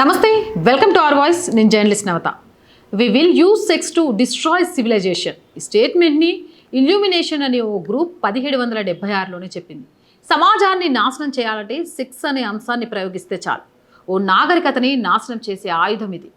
నమస్తే welcome to our voice నేను journalist Navata. We will use sex to destroy civilization ఈ స్టేట్మెంట్ని illumination అనే ఓ గ్రూప్ పదిహేడు వందల డెబ్బై ఆరులోనే చెప్పింది. సమాజాన్ని నాశనం చేయాలంటే సెక్స్ అనే అంశాన్ని ప్రయోగిస్తే చాలు. ఓ నాగరికతని నాశనం చేసే ఆయుధం ఇది.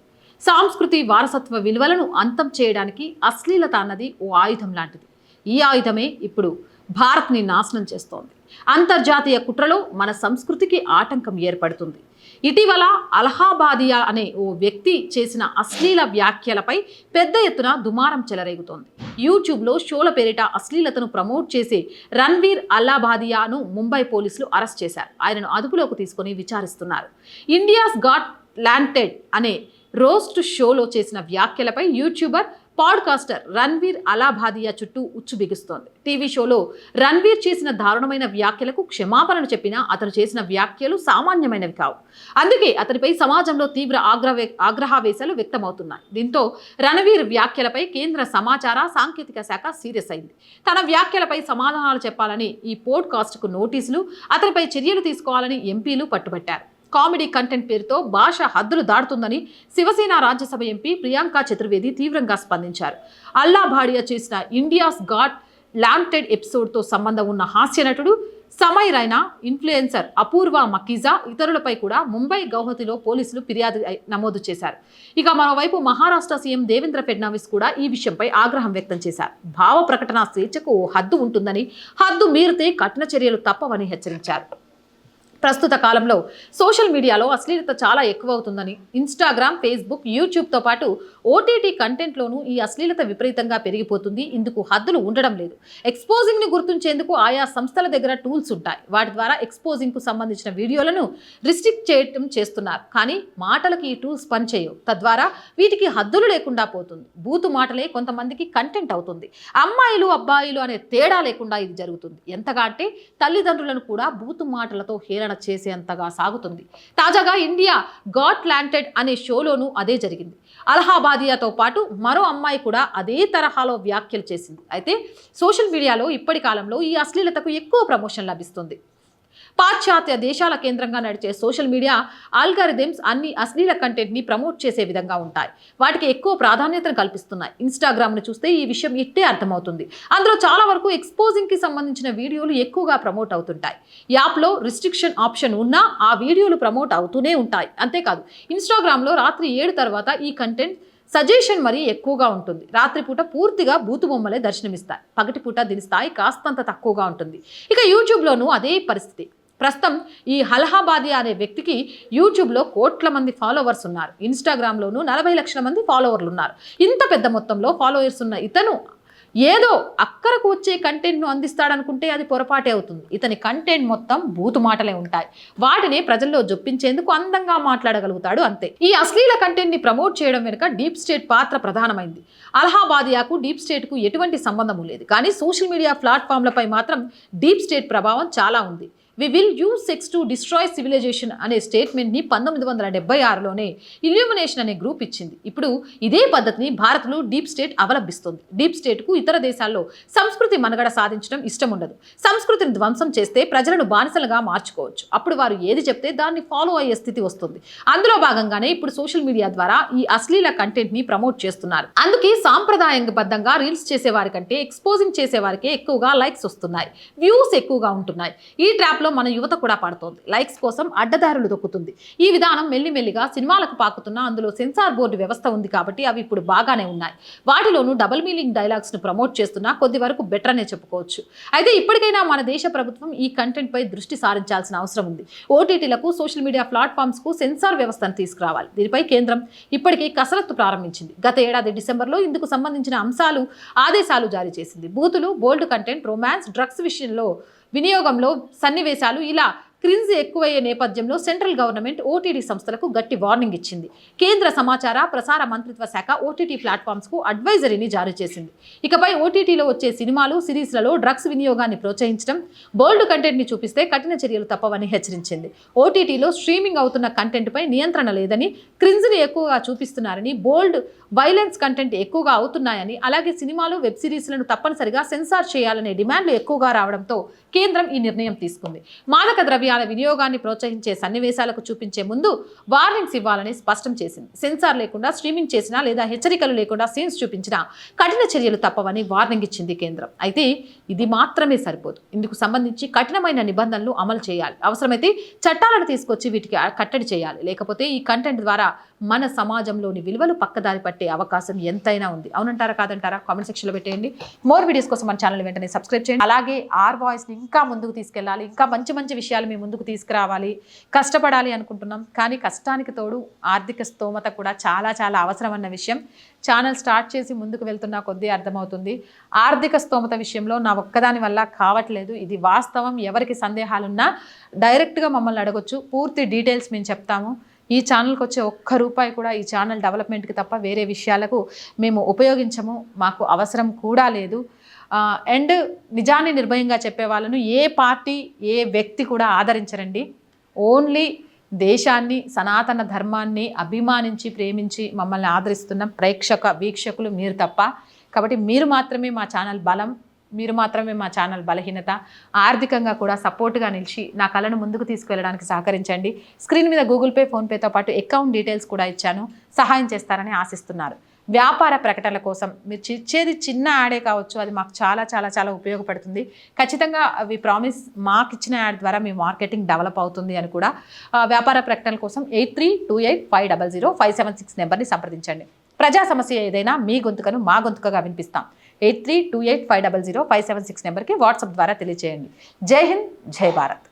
సాంస్కృతి వారసత్వ విలువలను అంతం చేయడానికి అశ్లీలత అన్నది ఓ ఆయుధం లాంటిది. ఈ ఆయుధమే ఇప్పుడు భారత్ని నాశనం చేస్తోంది. అంతర్జాతీయ కుట్రలో మన సంస్కృతికి ఆటంకం ఏర్పడుతుంది. ఇటీవల అలహాబాదియా అనే ఓ వ్యక్తి చేసిన అశ్లీల వ్యాఖ్యలపై పెద్ద ఎత్తున దుమారం చెలరేగుతోంది. యూట్యూబ్లో షోల పేరిట అశ్లీలతను ప్రమోట్ చేసే రణ్వీర్ అల్లాబాదియాను ముంబై పోలీసులు అరెస్ట్ చేశారు. ఆయనను అదుపులోకి తీసుకొని విచారిస్తున్నారు. ఇండియాస్ గాట్ ల్యాంటెడ్ అనే రోస్ట్ షోలో చేసిన వ్యాఖ్యలపై యూట్యూబర్ పాడ్కాస్టర్ రణ్వీర్ అలాభాదియా చుట్టూ ఉచ్చు బిగుస్తోంది. టీవీ షోలో రణ్వీర్ చేసిన దారుణమైన వ్యాఖ్యలకు క్షమాపణలు చెప్పినా అతను చేసిన వ్యాఖ్యలు సామాన్యమైనవి కావు. అందుకే అతనిపై సమాజంలో తీవ్ర ఆగ్రహ ఆగ్రహావేశాలు వ్యక్తమవుతున్నాయి. దీంతో రణవీర్ వ్యాఖ్యలపై కేంద్ర సమాచార సాంకేతిక శాఖ సీరియస్ అయింది. తన వ్యాఖ్యలపై సమాధానాలు చెప్పాలని ఈ పోడ్కాస్ట్కు నోటీసులు అతనిపై చర్యలు తీసుకోవాలని ఎంపీలు పట్టుబట్టారు. కామెడీ కంటెంట్ పేరుతో భాష హద్దులు దాటుతుందని శివసేన రాజ్యసభ ఎంపీ ప్రియాంక చతుర్వేది తీవ్రంగా స్పందించారు. అల్లా భాడియా చేసిన ఇండియాస్ గాడ్ ల్యాంటెడ్ ఎపిసోడ్తో సంబంధం ఉన్న హాస్య నటుడు సమయ్ రైనా ఇన్ఫ్లుయెన్సర్ అపూర్వ మకీజా ఇతరులపై కూడా ముంబై గౌహతిలో పోలీసులు ఫిర్యాదు నమోదు చేశారు. ఇక మరోవైపు మహారాష్ట్ర సీఎం దేవేంద్ర ఫడ్నవీస్ కూడా ఈ విషయంపై ఆగ్రహం వ్యక్తం చేశారు. భావ ప్రకటన స్వేచ్ఛకు ఓ హద్దు ఉంటుందని హద్దు మీరితే కఠిన చర్యలు తప్పవని హెచ్చరించారు. ప్రస్తుత కాలంలో సోషల్ మీడియాలో అశ్లీలత చాలా ఎక్కువ అవుతుందని ఇన్స్టాగ్రామ్ ఫేస్బుక్ యూట్యూబ్తో పాటు ఓటీటీ కంటెంట్లోనూ ఈ అశ్లీలత విపరీతంగా పెరిగిపోతుంది. ఇందుకు హద్దులు ఉండడం లేదు. ఎక్స్పోజింగ్ని గుర్తించేందుకు ఆయా సంస్థల దగ్గర టూల్స్ ఉంటాయి. వాటి ద్వారా ఎక్స్పోజింగ్కు సంబంధించిన వీడియోలను రిస్ట్రిక్ట్ చేయటం చేస్తున్నారు. కానీ మాటలకి ఈ టూల్స్ పనిచేయవు. తద్వారా వీటికి హద్దులు లేకుండా పోతుంది. బూతు మాటలే కొంతమందికి కంటెంట్ అవుతుంది. అమ్మాయిలు అబ్బాయిలు అనే తేడా లేకుండా ఇది జరుగుతుంది. ఎంతగా అంటే తల్లిదండ్రులను కూడా బూతు మాటలతో హేళన చేసేంతగా సాగుతుంది. తాజాగా ఇండియా గాట్ ప్లాంటెడ్ అనే షోలోనూ అదే జరిగింది. అలహాబాదియాతో పాటు మరో అమ్మాయి కూడా అదే తరహాలో వ్యాఖ్యలు చేసింది. అయితే సోషల్ మీడియాలో ఇప్పటి కాలంలో ఈ అశ్లీలతకు ఎక్కువ ప్రమోషన్ లభిస్తుంది. పాశ్చాత్య దేశాల కేంద్రంగా నడిచే సోషల్ మీడియా ఆల్గారిథమ్స్ అన్ని అశ్లీల కంటెంట్ని ప్రమోట్ చేసే విధంగా ఉంటాయి. వాటికి ఎక్కువ ప్రాధాన్యతను కల్పిస్తున్నాయి. ఇన్స్టాగ్రామ్ను చూస్తే ఈ విషయం ఇట్టే అర్థమవుతుంది. అందులో చాలా వరకు ఎక్స్పోజింగ్కి సంబంధించిన వీడియోలు ఎక్కువగా ప్రమోట్ అవుతుంటాయి. యాప్లో రిస్ట్రిక్షన్ ఆప్షన్ ఉన్నా ఆ వీడియోలు ప్రమోట్ అవుతూనే ఉంటాయి. అంతేకాదు ఇన్స్టాగ్రామ్లో రాత్రి ఏడు తర్వాత ఈ కంటెంట్ సజెషన్ మరీ ఎక్కువగా ఉంటుంది. రాత్రిపూట పూర్తిగా బూతు బొమ్మలే దర్శనమిస్తాయి. పగటిపూట దీని స్థాయి కాస్తంత తక్కువగా ఉంటుంది. ఇక యూట్యూబ్లోనూ అదే పరిస్థితి. ప్రస్తుతం ఈ హలహాబాది అనే వ్యక్తికి యూట్యూబ్లో కోట్ల మంది ఫాలోవర్స్ ఉన్నారు. ఇన్స్టాగ్రామ్లోనూ నలభై లక్షల మంది ఫాలోవర్లు ఉన్నారు. ఇంత పెద్ద మొత్తంలో ఫాలోవర్స్ ఉన్న ఇతను ఏదో అక్కరకు వచ్చే కంటెంట్ను అందిస్తాడనుకుంటే అది పొరపాటే అవుతుంది. ఇతని కంటెంట్ మొత్తం బూతు మాటలే ఉంటాయి. వాటిని ప్రజల్లో జొప్పించేందుకు అందంగా మాట్లాడగలుగుతాడు అంతే. ఈ అశ్లీల కంటెంట్ని ప్రమోట్ చేయడం వెనుక డీప్ స్టేట్ పాత్ర ప్రధానమైంది. అలహాబాదియాకు డీప్ స్టేట్కు ఎటువంటి సంబంధము లేదు. కానీ సోషల్ మీడియా ప్లాట్ఫామ్లపై మాత్రం డీప్ స్టేట్ ప్రభావం చాలా ఉంది. We will use sex to destroy civilization అనే స్టేట్మెంట్ని పంతొమ్మిది వందల డెబ్బై ఆరులోనే ఇల్యూమినేషన్ అనే గ్రూప్ ఇచ్చింది. ఇప్పుడు ఇదే పద్ధతిని భారత్లో డీప్ స్టేట్ అవలంబిస్తుంది. డీప్ స్టేట్కు ఇతర దేశాల్లో సంస్కృతి మనుగడ సాధించడం ఇష్టం ఉండదు. సంస్కృతిని ధ్వంసం చేస్తే ప్రజలను బానిసలుగా మార్చుకోవచ్చు. అప్పుడు వారు ఏది చెప్తే దాన్ని ఫాలో అయ్యే స్థితి వస్తుంది. అందులో భాగంగానే ఇప్పుడు సోషల్ మీడియా ద్వారా ఈ అశ్లీల కంటెంట్ని ప్రమోట్ చేస్తున్నారు. అందుకే సాంప్రదాయబద్ధంగా రీల్స్ చేసే ఎక్స్పోజింగ్ చేసే వారికే ఎక్కువగా లైక్స్ వస్తున్నాయి. వ్యూస్ ఎక్కువగా ఉంటున్నాయి. ఈ ట్రాప్లో మన యువత కూడా పాడుతోంది. లైక్స్ కోసం అడ్డదారులు దొక్కుతుంది. ఈ విధానం మెల్లిమెల్లిగా సినిమాలకు పాకుతున్న అందులో సెన్సార్ బోర్డు వ్యవస్థ ఉంది కాబట్టి అవి ఇప్పుడు బాగానే ఉన్నాయి. వాటిలోనూ డబుల్ మీనింగ్ డైలాగ్స్ను ప్రమోట్ చేస్తున్నా కొద్ది వరకు బెటర్ అనే చెప్పుకోవచ్చు. అయితే ఇప్పటికైనా మన దేశ ప్రభుత్వం ఈ కంటెంట్ పై దృష్టి సారించాల్సిన అవసరం ఉంది. ఓటీటీలకు సోషల్ మీడియా ప్లాట్ఫామ్స్కు సెన్సార్ వ్యవస్థను తీసుకురావాలి. దీనిపై కేంద్రం ఇప్పటికే కసరత్తు ప్రారంభించింది. గత ఏడాది డిసెంబర్లో ఇందుకు సంబంధించిన అంశాలు ఆదేశాలు జారీ చేసింది. బూతులు బోల్డ్ కంటెంట్ రొమాన్స్ డ్రగ్స్ విషయంలో వినియోగంలో సన్నివేశాలు ఇలా క్రిన్స్ ఎక్కువయ్యే నేపథ్యంలో సెంట్రల్ గవర్నమెంట్ ఓటీటీ సంస్థలకు గట్టి వార్నింగ్ ఇచ్చింది. కేంద్ర సమాచార ప్రసార మంత్రిత్వ శాఖ ఓటీటీ ప్లాట్ఫామ్స్కు అడ్వైజరీని జారీ చేసింది. ఇకపై ఓటీటీలో వచ్చే సినిమాలు సిరీస్లలో డ్రగ్స్ వినియోగాన్ని ప్రోత్సహించడం బోల్డ్ కంటెంట్ని చూపిస్తే కఠిన చర్యలు తప్పవని హెచ్చరించింది. ఓటీటీలో స్ట్రీమింగ్ అవుతున్న కంటెంట్పై నియంత్రణ లేదని క్రిన్స్ని ఎక్కువగా చూపిస్తున్నారని బోల్డ్ వైలెన్స్ కంటెంట్ ఎక్కువగా అవుతున్నాయని అలాగే సినిమాలు వెబ్ సిరీస్లను తప్పనిసరిగా సెన్సార్ చేయాలనే డిమాండ్లు ఎక్కువగా రావడంతో కేంద్రం ఈ నిర్ణయం తీసుకుంది. మాదక ద్రవ్యాల వినియోగాన్ని ప్రోత్సహించే సన్నివేశాలకు చూపించే ముందు వార్నింగ్స్ ఇవ్వాలని స్పష్టం చేసింది. సెన్సార్ లేకుండా స్ట్రీమింగ్ చేసినా లేదా హెచ్చరికలు లేకుండా సీన్స్ చూపించినా కఠిన చర్యలు తప్పవని వార్నింగ్ ఇచ్చింది కేంద్రం. అయితే ఇది మాత్రమే సరిపోదు. ఇందుకు సంబంధించి కఠినమైన నిబంధనలు అమలు చేయాలి. అవసరమైతే చట్టాలను తీసుకొచ్చి వీటికి కట్టడి చేయాలి. లేకపోతే ఈ కంటెంట్ ద్వారా మన సమాజంలోని విలువలు పక్కదారి పట్టే అవకాశం ఎంతైనా ఉంది. అవునంటారా కాదంటారా? కామెంట్ సెక్షన్లో పెట్టేయండి. మోర్ వీడియోస్ కోసం మన ఛానల్ వెంటనే సబ్స్క్రైబ్ చేయండి. అలాగే ఆర్ వాయిస్ని ఇంకా ముందుకు తీసుకెళ్ళాలి. ఇంకా మంచి మంచి విషయాలు మీ ముందుకు తీసుకురావాలి. కష్టపడాలి అనుకుంటున్నాం. కానీ కష్టానికి తోడు ఆర్థిక స్తోమత కూడా చాలా చాలా అవసరం అన్న విషయం. ఛానల్ స్టార్ట్ చేసి ముందుకు వెళ్తున్న కొద్దీ అర్థమవుతుంది. ఆర్థిక స్తోమత విషయంలో నా ఒక్కదాని వల్ల కావట్లేదు. ఇది వాస్తవం. ఎవరికి సందేహాలున్నా డైరెక్ట్గా మమ్మల్ని అడగొచ్చు. పూర్తి డీటెయిల్స్ మేము చెప్తాము. ఈ ఛానల్కి వచ్చే ఒక్క రూపాయి కూడా ఈ ఛానల్ డెవలప్మెంట్కి తప్ప వేరే విషయాలకు మేము ఉపయోగించము మాకు అవసరం కూడా లేదు. అండ్ నిజాన్ని నిర్భయంగా చెప్పే వాళ్ళను ఏ పార్టీ ఏ వ్యక్తి కూడా ఆదరించరండి. ఓన్లీ దేశాన్ని సనాతన ధర్మాన్ని అభిమానించి ప్రేమించి మమ్మల్ని ఆదరిస్తున్న ప్రేక్షక వీక్షకులు మీరు తప్ప. కాబట్టి మీరు మాత్రమే మా ఛానల్ బలం మీరు మాత్రమే మా ఛానల్ బలహీనత ఆర్థికంగా కూడా సపోర్ట్గా నిలిచి నా కళను ముందుకు తీసుకువెళ్ళడానికి సహకరించండి. స్క్రీన్ మీద గూగుల్ పే ఫోన్పేతో పాటు అకౌంట్ డీటెయిల్స్ కూడా ఇచ్చాను. సహాయం చేస్తారని ఆశిస్తున్నారు. వ్యాపార ప్రకటనల కోసం మీరు ఇచ్చేది చిన్న యాడే కావచ్చు అది మాకు చాలా చాలా చాలా ఉపయోగపడుతుంది. ఖచ్చితంగా అవి ప్రామిస్ మాకు ఇచ్చిన యాడ్ ద్వారా మీ మార్కెటింగ్ డెవలప్ అవుతుంది అని కూడా వ్యాపార ప్రకటనల కోసం eight three two eight five double zero five seven six నెంబర్ని సంప్రదించండి. ప్రజా సమస్య ఏదైనా మీ గొంతుకను మా గొంతుకగా వినిపిస్తాం. Eight three two eight five double zero five seven six నెంబర్కి వాట్సాప్ ద్వారా తెలియజేయండి జై హింద్ జై భారత్